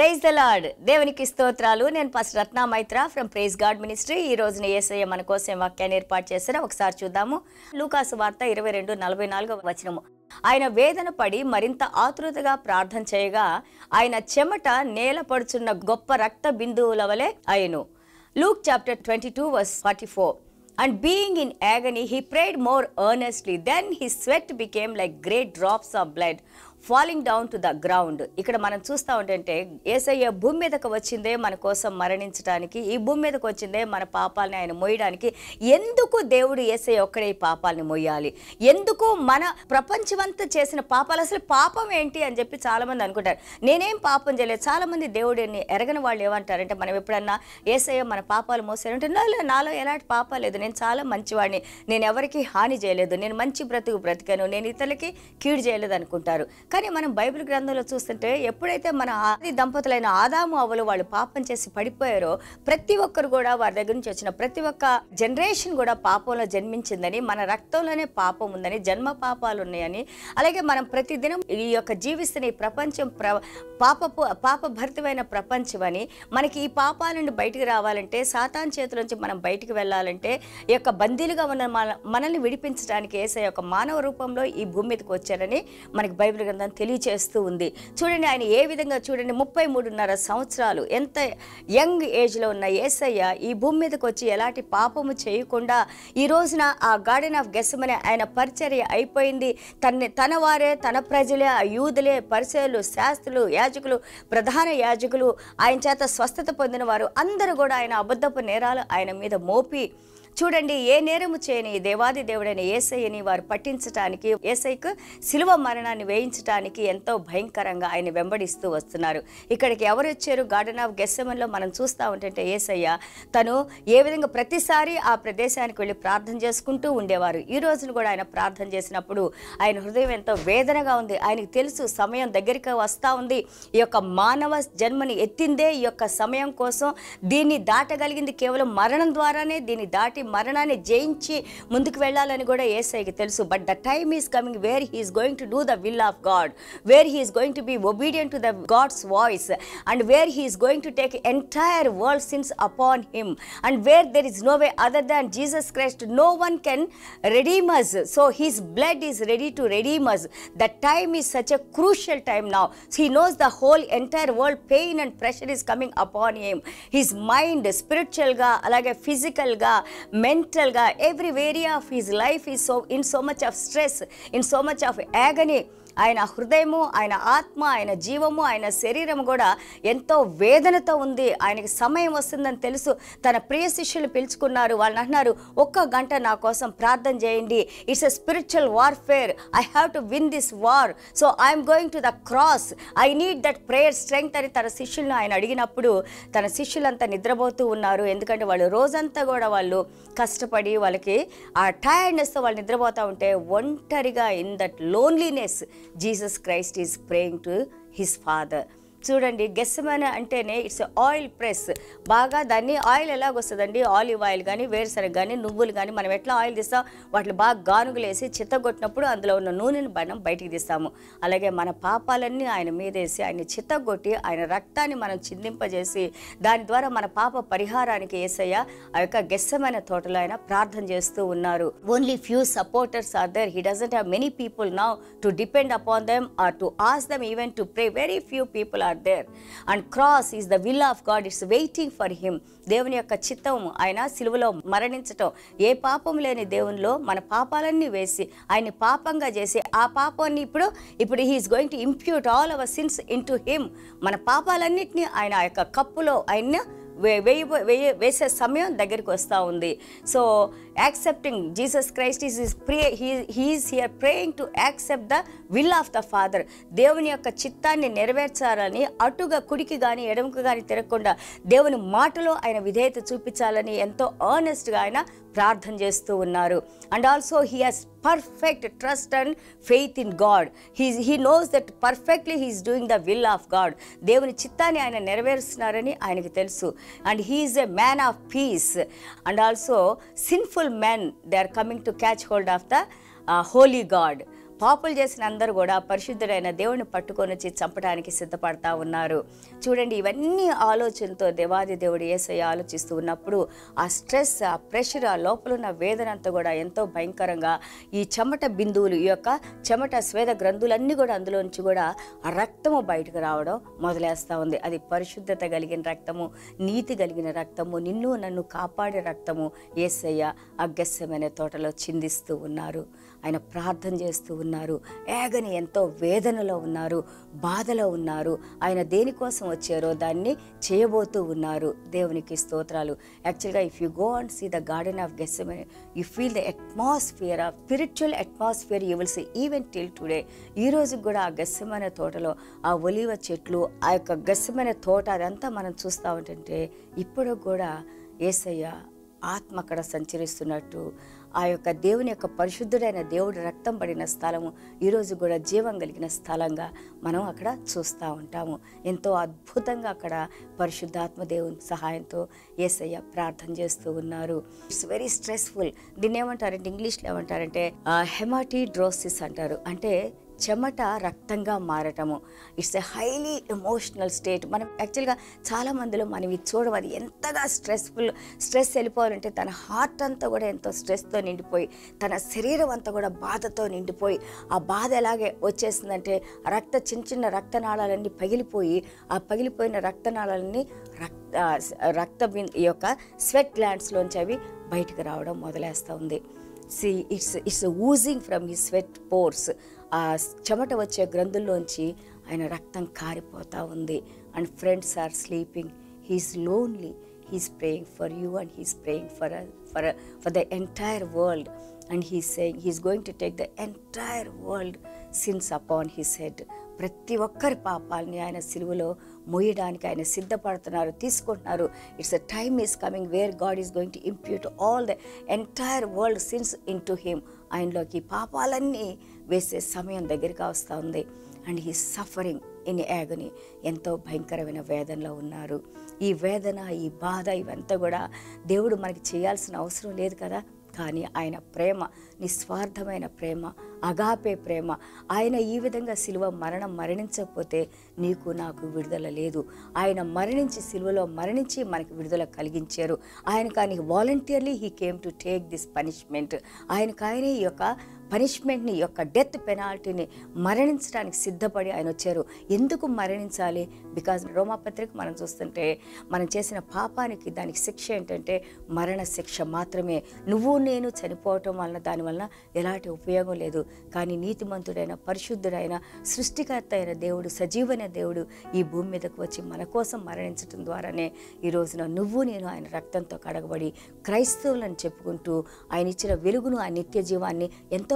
Praise the lord దేవునికి స్తోత్రాలు. నేను first Ratna Maitra from praise God ministry ఈ రోజున ఏసయ్య మన కోసం వాక్యాన్ని ఏర్పాటు చేశారు. ఒకసారి చూద్దాము. లూకాసు వార్త ఇరవై రెండు నలభై నాలుగో వచనము. ఆయన వేదన పడి మరింత ఆతృతగా ప్రార్థన చేయగా ఆయన చెమట నేల పడుచున్న గొప్ప రక్త బిందువుల వలె అయను. Luke chapter twenty two verse forty four and being in agony he prayed more earnestly then he sweat became like great drops of blood falling down to the ground. ఇక్కడ మనం చూస్తూ ఉంటే ఏసయ్య భూమి మీదకు వచ్చిందే మన కోసం మరణించడానికి ఈ భూమి మీదకి వచ్చిందే మన పాపాలని ఆయన మోయడానికి. ఎందుకు దేవుడు ఏసయ్య ఒక్కడే ఈ పాపాలని మోయాలి? ఎందుకు మన ప్రపంచమంతా చేసిన పాపాలు? అసలు పాపం ఏంటి అని చెప్పి చాలామంది అనుకుంటారు. నేనేం పాపం చేయలేదు. చాలామంది దేవుడిని ఎరగని వాళ్ళు ఏమంటారంటే మనం ఎప్పుడన్నా ఏసయ్య మన పాపాలు మోసారంటే నాలో నాలో ఎలాంటి పాపాలు లేదు. నేను చాలా మంచివాడిని. నేను ఎవరికి హాని చేయలేదు. నేను మంచి బ్రతుకు బ్రతికాను. నేను ఇతరులకి కీడు చేయలేదు అనుకుంటారు. కానీ మనం బైబిల్ గ్రంథంలో చూస్తుంటే ఎప్పుడైతే మన ఆది దంపతులైన ఆదాము అవలు వాళ్ళు పాపం చేసి పడిపోయారో ప్రతి ఒక్కరు కూడా వారి దగ్గర నుంచి వచ్చిన ప్రతి ఒక్క జనరేషన్ కూడా పాపంలో జన్మించిందని మన రక్తంలోనే పాపం ఉందని జన్మ పాపాలు ఉన్నాయని అలాగే మనం ప్రతిదినం ఈ యొక్క జీవిస్తున్న ఈ ప్రపంచం ప్ర పాపపు పాపభరితమైన ప్రపంచం అని మనకి ఈ పాపాల నుండి బయటికి రావాలంటే సాతాన్ చేతుల మనం బయటికి వెళ్ళాలంటే ఈ యొక్క బందీలుగా ఉన్న మన మనల్ని విడిపించడానికి ఏసే యొక్క మానవ రూపంలో ఈ భూమి మీదకి వచ్చారని మనకి బైబిల్ గ్రంథం తెలియచేస్తూ ఉంది. చూడండి ఆయన ఏ విధంగా చూడండి ముప్పై మూడున్నర సంవత్సరాలు ఎంత యంగ్ ఏజ్లో ఉన్న ఏసయ్య ఈ భూమి మీదకి వచ్చి ఎలాంటి పాపము చేయకుండా ఈ రోజున ఆ గార్డెన్ ఆఫ్ గెస్మనే ఆయన పరిచర్య అయిపోయింది. తన్ని తన వారే తన ప్రజలే ఆ యూదులే పరిచయలు శాస్త్రులు యాజకులు ప్రధాన యాజకులు ఆయన చేత స్వస్థత పొందిన వారు అందరూ కూడా ఆయన అబద్ధపు నేరాలు ఆయన మీద మోపి చూడండి ఏ నేరము చేయని దేవాది దేవుడైన ఏసయ్యని వారు పట్టించటానికి ఏసైకు శిలువ మరణాన్ని వేయించటానికి ఎంతో భయంకరంగా ఆయన వెంబడిస్తూ వస్తున్నారు. ఇక్కడికి ఎవరు వచ్చారు? గార్డెన్ ఆఫ్ గెస్సెమన్లో మనం చూస్తూ ఉంటుంటే ఏసయ్య తను ఏ విధంగా ప్రతిసారి ఆ ప్రదేశానికి వెళ్ళి ప్రార్థన చేసుకుంటూ ఉండేవారు. ఈ రోజున కూడా ఆయన ప్రార్థన చేసినప్పుడు ఆయన హృదయం ఎంతో వేదనగా ఉంది. ఆయనకు తెలుసు సమయం దగ్గరికి వస్తూ ఉంది. ఈ యొక్క మానవ జన్మని ఎత్తిందే ఈ యొక్క సమయం కోసం దీన్ని దాటగలిగింది కేవలం మరణం ద్వారానే దీన్ని దాటి మరణాన్ని జయించి ముందుకు వెళ్ళాలని కూడా ఏసైకి తెలుసు but the time is coming where he is going to do the will of God where he is going to be obedient to the God's voice and where he is going to take entire world sins upon him and where there is no way other than Jesus Christ no one can redeem us. So his blood is ready to redeem us. The time is such a crucial time now. He knows the whole entire world pain and pressure is coming upon him. His mind, spiritual గా అలాగే physical mental guy, every area of his life is so in so much of stress in so much of agony. ఆయన హృదయము ఆయన ఆత్మ ఆయన జీవము ఆయన శరీరం కూడా ఎంతో వేదనతో ఉంది. ఆయనకి సమయం వస్తుందని తెలుసు. తన ప్రియ శిష్యులు పిలుచుకున్నారు. వాళ్ళని అంటున్నారు ఒక్క గంట నా కోసం ప్రార్థన చేయండి. It's a spiritual warfare I have to win this war so I'm going to the cross I need that prayer strength అని తన శిష్యులను ఆయన అడిగినప్పుడు తన శిష్యులంతా నిద్రపోతూ ఉన్నారు. ఎందుకంటే వాళ్ళు రోజంతా కూడా వాళ్ళు కష్టపడి వాళ్ళకి ఆ టైర్డ్నెస్తో వాళ్ళు నిద్రపోతూ ఉంటే ఒంటరిగా in that loneliness Jesus Christ is praying to his father చూడండి గెస్సమన అంటేనే ఇట్స్ ఆయిల్ ప్రెస్ బాగా దాన్ని ఆయిల్ ఎలాగొస్తుందండి? ఆలివ్ ఆయిల్ కానీ వేరుశనగ కానీ నువ్వులు కానీ మనం ఎట్లా ఆయిల్ తీస్తాం? వాటిని బాగా గానుగులేసి చిత్తగొట్టినప్పుడు అందులో ఉన్న నూనెని మనం బయటికి తీస్తాము. అలాగే మన పాపాలన్నీ ఆయన మీదేసి ఆయన చిత్తగొట్టి ఆయన రక్తాన్ని మనం చిందింపజేసి దాని ద్వారా మన పాప పరిహారానికి ఏసయ్య ఆ యొక్క గెస్సమైన తోటలో ఆయన ప్రార్థన చేస్తూ ఉన్నారు. Only few supporters are there he doesn't have many people now to depend upon them or to ask them even to pray very few people are there and cross is the will of God it's waiting for him దేవుని యొక్క చిత్తం ఆయన సిలువలో మరణించటం. ఏ పాపం లేని దేవునిలో మన పాపాలన్నీ వేసి ఆయన్ని పాపంగా చేసి ఆ పాపాన్ని ఇప్పుడు ఇప్పుడు he is going to impute all our sins into him మన పాపాలన్నింటినీ ఆయన ఆ యొక్క కప్పులో ఆయన వే- వేయ వేసే సమయం దగ్గరికి వస్తూ ఉంది. So accepting Jesus Christ is is pray he is here praying to accept the will of the father దేవుని యొక్క చిత్తాన్ని నెరవేర్చాలని అటుగా కుడికి కానీ ఎడమకు కానీ తిరగకుండా దేవుని మాటలో ఆయన విధేయత చూపించాలని ఎంతో ఆనెస్ట్గా ఆయన ప్రార్థన చేస్తూ ఉన్నారు. And also he has perfect trust and faith in God he he knows that perfectly he is doing the will of God దేవుని చిత్తాన్ని ఆయన నెరవేరుస్తున్నారని ఆయనకు తెలుసు. And he is a man of peace and also sinful men they are coming to catch hold of the uh, holy god. పాపులు చేసిన అందరూ కూడా పరిశుద్ధుడైన దేవుని పట్టుకొని వచ్చి చంపడానికి సిద్ధపడతా ఉన్నారు. చూడండి ఇవన్నీ ఆలోచనతో దేవాది దేవుడు ఏసయ్య ఆలోచిస్తూ ఉన్నప్పుడు ఆ స్ట్రెస్ ఆ ప్రెషర్ ఆ లోపల ఉన్న వేదన అంతా కూడా ఎంతో భయంకరంగా ఈ చెమట బిందువులు ఈ యొక్క చెమట స్వేద గ్రంథులన్నీ కూడా అందులో నుంచి కూడా ఆ రక్తము బయటకు రావడం మొదలేస్తూ ఉంది. అది పరిశుద్ధత కలిగిన రక్తము నీతి కలిగిన రక్తము నిన్ను నన్ను కాపాడే రక్తము ఏసయ్య అగస్యమైన తోటలో చిందిస్తూ ఉన్నారు. ఆయన ప్రార్థన చేస్తూ ఉన్నారు. ఉన్నారు. ఏగని ఎంతో వేదనలో ఉన్నారు. బాధలో ఉన్నారు. ఆయన దేనికోసం వచ్చారో దాన్ని చేయబోతూ ఉన్నారు. దేవునికి స్తోత్రాలు. యాక్చువల్గా if you go and see the garden of Gethsemane you feel the atmosphere of spiritual atmosphere you will see even till today. ఈ రోజు కూడా ఆ గస్సమైన తోటలో ఆ ఒలివ చెట్లు ఆ యొక్క గస్సమైన తోట అదంతా మనం చూస్తూ ఉంటుంటే ఇప్పుడు కూడా ఏసయ్య ఆత్మ అక్కడ సంచరిస్తున్నట్టు ఆ యొక్క దేవుని యొక్క పరిశుద్ధుడైన దేవుడు రక్తం పడిన స్థలము ఈరోజు కూడా జీవం కలిగిన స్థలంగా మనం అక్కడ చూస్తూ ఉంటాము. ఎంతో అద్భుతంగా అక్కడ పరిశుద్ధాత్మ దేవుని సహాయంతో ఏసయ్య ప్రార్థన చేస్తూ ఉన్నారు. ఇట్స్ వెరీ స్ట్రెస్ఫుల్ దీన్ని ఏమంటారంటే ఇంగ్లీష్లో ఏమంటారంటే హెమాటిడ్రోసిస్ అంటారు. అంటే చెమట రక్తంగా మారటము. It's a highly emotional state మనం యాక్చువల్గా చాలా మందిలో మనం ఇది చూడడం అది ఎంతగా స్ట్రెస్ఫుల్ స్ట్రెస్ వెళ్ళిపోవాలంటే తన హార్ట్ అంతా కూడా ఎంతో స్ట్రెస్తో నిండిపోయి తన శరీరం అంతా కూడా బాధతో నిండిపోయి ఆ బాధ ఎలాగే వచ్చేసిందంటే రక్త చిన్న చిన్న రక్తనాళాలన్నీ పగిలిపోయి ఆ పగిలిపోయిన రక్తనాళాలన్నీ రక్త రక్త ఈ యొక్క స్వెట్ గ్లాండ్స్లోంచి అవి బయటకు రావడం మొదలేస్తూ ఉంది. See it's it's oozing from he sweat pores ఆ చెమట వచ్చే గ్రంథుల్లోంచి ఆయన రక్తం కారిపోతూ ఉంది. And friends are sleeping he's lonely he's praying for you and he's praying for for for the entire world and he's saying he's going to take the entire world sins upon his head ప్రతి ఒక్కరి పాపాలని ఆయన సిలువలో మోయడానికి ఆయన సిద్ధపడుతున్నారు తీసుకుంటున్నారు. It's a time is coming where God is going to impute all the entire world sins into him ఆయనలోకి పాపాలన్నీ వేసే సమయం దగ్గరికి వస్తూ ఉంది. And he suffering in agony ఎంతో భయంకరమైన వేదనలో ఉన్నారు. ఈ వేదన ఈ బాధ ఇవంతా కూడా దేవుడు మనకి చేయాల్సిన అవసరం లేదు కదా? కానీ ఆయన ప్రేమ నిస్వార్థమైన ప్రేమ అగాపే ప్రేమ ఆయన ఈ విధంగా సిలువ మరణం మరణించకపోతే నీకు నాకు విడుదల లేదు. ఆయన మరణించి సిలువలో మరణించి మనకి విడుదల కలిగించారు. ఆయన కానీ voluntarily he came to take this punishment ఆయనకు ఆయనే ఈ యొక్క పనిష్మెంట్ని యొక్క డెత్ పెనాల్టీని మరణించడానికి సిద్ధపడి ఆయన వచ్చారు. ఎందుకు మరణించాలి? బికాజ్ రోమాపత్రిక మనం చూస్తుంటే మనం చేసిన పాపానికి దానికి శిక్ష ఏంటంటే మరణ శిక్ష మాత్రమే. నువ్వు నేను చనిపోవటం వలన దానివలన ఎలాంటి ఉపయోగం లేదు. కానీ నీతిమంతుడైన పరిశుద్ధుడైన సృష్టికర్త అయిన దేవుడు సజీవైన దేవుడు ఈ భూమి మీదకు వచ్చి మన కోసం మరణించడం ద్వారానే ఈ రోజున నువ్వు నేను ఆయన రక్తంతో కడగబడి క్రైస్తవులను చెప్పుకుంటూ ఆయన ఇచ్చిన వెలుగును ఆ నిత్య జీవాన్ని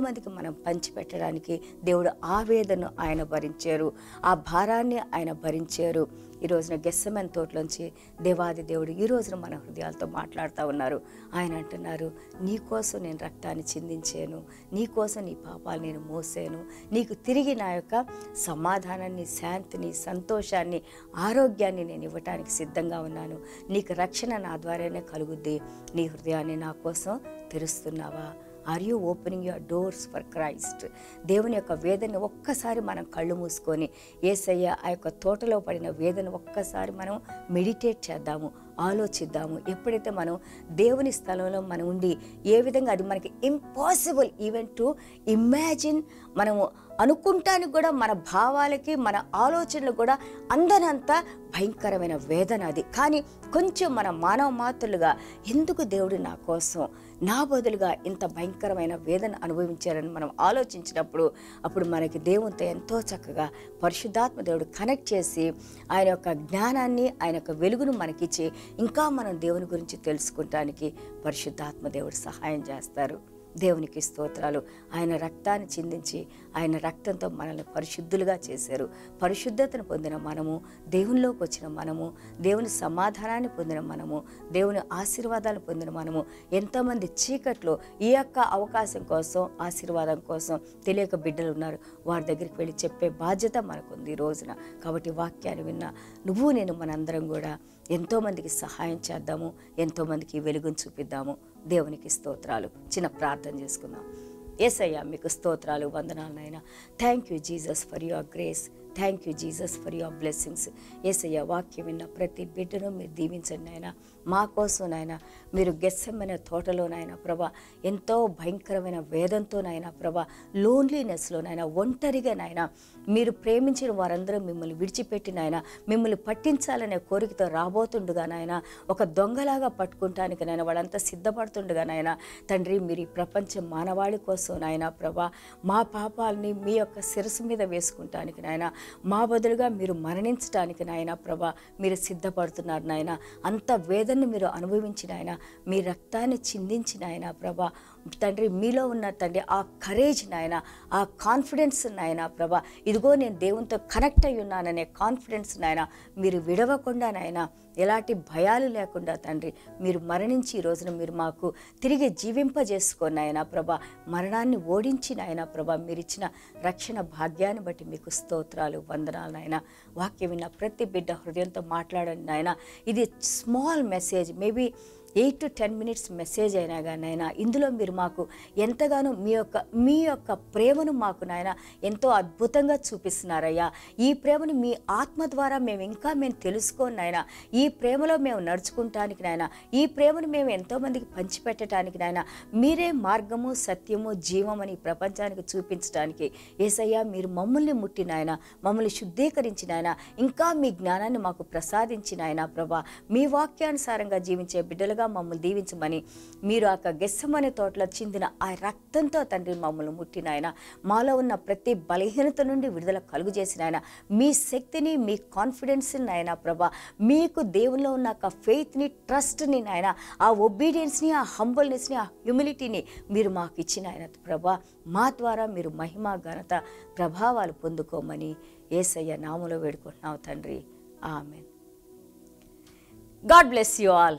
ఎంతోమందికి మనం పంచిపెట్టడానికి దేవుడు ఆవేదను ఆయన భరించారు. ఆ భారాన్ని ఆయన భరించారు. ఈ రోజున గెస్సమెన్ తోటలోంచి దేవాది దేవుడు ఈ రోజున మన హృదయాలతో మాట్లాడుతూ ఉన్నారు. ఆయన అంటున్నారు నీకోసం నేను రక్తాన్ని చిందించాను. నీకోసం నీ పాపాలు నేను మోసాను. నీకు తిరిగి నా యొక్క సమాధానాన్ని శాంతిని సంతోషాన్ని ఆరోగ్యాన్ని నేను ఇవ్వటానికి సిద్ధంగా ఉన్నాను. నీకు రక్షణ నా ద్వారానే కలుగుద్ది. నీ హృదయాన్ని నా కోసం తెరుస్తున్నావా? Are you opening your doors for Christ దేవుని యొక్క వేదన ఒక్కసారి మనం కళ్ళు మూసుకొని ఏసయ్య ఆ యొక్క తోటలో పడిన వేదన ఒక్కసారి మనం మెడిటేట్ చేద్దాము ఆలోచిద్దాము. ఎప్పుడైతే మనం దేవుని స్థలంలో మనం ఉండి ఏ విధంగా అది మనకి ఇంపాసిబుల్ ఈవెన్ టు ఇమాజిన్ మనము అనుకుంటానికి కూడా మన భావాలకి మన ఆలోచనలు కూడా అందనంత భయంకరమైన వేదన అది. కానీ కొంచెం మన మానవ మాతృలుగా ఎందుకు దేవుడు నా కోసం నా బదులుగా ఇంత భయంకరమైన వేదన అనుభవించారని మనం ఆలోచించినప్పుడు అప్పుడు మనకి దేవునితో ఎంతో చక్కగా పరిశుద్ధాత్మ దేవుడు కనెక్ట్ చేసి ఆయన యొక్క జ్ఞానాన్ని ఆయన యొక్క వెలుగును మనకిచ్చి ఇంకా మనం దేవుని గురించి తెలుసుకుంటానికి పరిశుద్ధాత్మ దేవుడు సహాయం చేస్తారు. దేవునికి స్తోత్రాలు. ఆయన రక్తాన్ని చిందించి ఆయన రక్తంతో మనల్ని పరిశుద్ధులుగా చేశారు. పరిశుద్ధతను పొందిన మనము దేవునిలోకి వచ్చిన మనము దేవుని సమాధానాన్ని పొందిన మనము దేవుని ఆశీర్వాదాలు పొందిన మనము ఎంతోమంది చీకట్లో ఈ యొక్క అవకాశం కోసం ఆశీర్వాదం కోసం తెలియక బిడ్డలు ఉన్నారు. వారి దగ్గరికి వెళ్ళి చెప్పే బాధ్యత మనకుంది ఈ రోజున. కాబట్టి వాక్యాన్ని విన్న నువ్వు నేను మనందరం కూడా ఎంతోమందికి సహాయం చేద్దాము ఎంతోమందికి వెలుగును చూపిద్దాము. దేవునికి స్తోత్రాలు. చిన్న ప్రార్థన చేసుకుందాం. ఏసయ్యా మీకు స్తోత్రాలు వందనాలనైనా thank you Jesus for your grace thank you Jesus for your blessings Yesayya వాక్యం విన్న ప్రతి బిడ్డను మీరు దీవించండి ఆయన మా కోసం నాయన మీరు గెస్సమైన తోటలో నాయన ప్రభా. ఎంతో భయంకరమైన వేదంతో నాయన ప్రభా. లోన్లీనెస్లో ఒంటరిగానైనా ఒంటరిగా నాయన మీరు ప్రేమించిన వారందరూ మిమ్మల్ని విడిచిపెట్టి నాయన మిమ్మల్ని పట్టించాలనే కోరికతో రాబోతుండగానైనా నాయన ఒక దొంగలాగా పట్టుకుంటానికి వాళ్ళంతా సిద్ధపడుతుండగానైనా తండ్రి మీరు ఈ ప్రపంచ మానవాళి కోసం నాయన ప్రభా. మా పాపాలని మీ యొక్క శిరస్సు మీద వేసుకుంటానికి నాయన మా బదులుగా మీరు మరణించడానికి నాయన ప్రభా మీరు సిద్ధపడుతున్నారు నాయన. అంత వేదనను మీరు అనుభవించిన ఆయన మీ రక్తాన్ని చిందించిన ఆయన ప్రభా. తండ్రి మీలో ఉన్న తండ్రి ఆ కరేజ్ నాయన ఆ కాన్ఫిడెన్స్ నాయన ప్రభా. ఇదిగో నేను దేవునితో కనెక్ట్ అయి ఉన్నాననే కాన్ఫిడెన్స్ నాయన మీరు విడవకుండా నాయన ఎలాంటి భయాలు లేకుండా తండ్రి మీరు మరణించి ఈ రోజున మీరు మాకు తిరిగి జీవింపజేసుకొని ఆయన ప్రభా. మరణాన్ని ఓడించిన అయినా ప్రభా మీరు ఇచ్చిన రక్షణ భాగ్యాన్ని బట్టి మీకు స్తోత్రాలు వందనాలు నాయన. వాక్యం విన్న ప్రతి బిడ్డ హృదయంతో మాట్లాడండి నాయన. ఇది small message maybe eight to ten minutes message అయినా కానీ నాయన ఇందులో మీరు మాకు ఎంతగానో మీ యొక్క మీ యొక్క ప్రేమను మాకు నాయన ఎంతో అద్భుతంగా చూపిస్తున్నారయ్యా. ఈ ప్రేమను మీ ఆత్మ ద్వారా మేము ఇంకా మేము తెలుసుకోని నాయన ఈ ప్రేమలో మేము నడుచుకుంటానికి నాయన ఈ ప్రేమను మేము ఎంతోమందికి పంచిపెట్టడానికి నాయన మీరే మార్గము సత్యము జీవం అని ప్రపంచానికి చూపించడానికి ఏసయ్యా మీరు మమ్మల్ని ముట్టినాయన మమ్మల్ని శుద్ధీకరించిన ఆయన ఇంకా మీ జ్ఞానాన్ని మాకు ప్రసాదించిన ఆయన ప్రభా మీ వాక్యానుసారంగా జీవించే బిడ్డలుగా మమ్మల్ని దీవించమని మీరు ఆ గెస్సమనే తోటలో చిందిన ఆ రక్తంతో తండ్రి మమ్మల్ని ముట్టిన ఆయన. మాలో ఉన్న ప్రతి బలహీనత నుండి విడుదల కలుగు చేసిన ఆయన. మీ శక్తిని మీ కాన్ఫిడెన్స్ని నాయన ప్రభా మీకు దేవుల్లో ఉన్న ఒక ఫెయిత్ని ట్రస్ట్ని నాయన ఆ ఒబీడియన్స్ని ఆ హంబల్నెస్ని ఆ హ్యూమిలిటీని మీరు మాకు ఇచ్చిన ఆయన ప్రభా. మా ద్వారా మీరు మహిమ ఘనత ప్రభావాలు పొందుకోమని ఏసయ్య నామలో వేడుకుంటున్నావు తండ్రి. Amen. God bless you all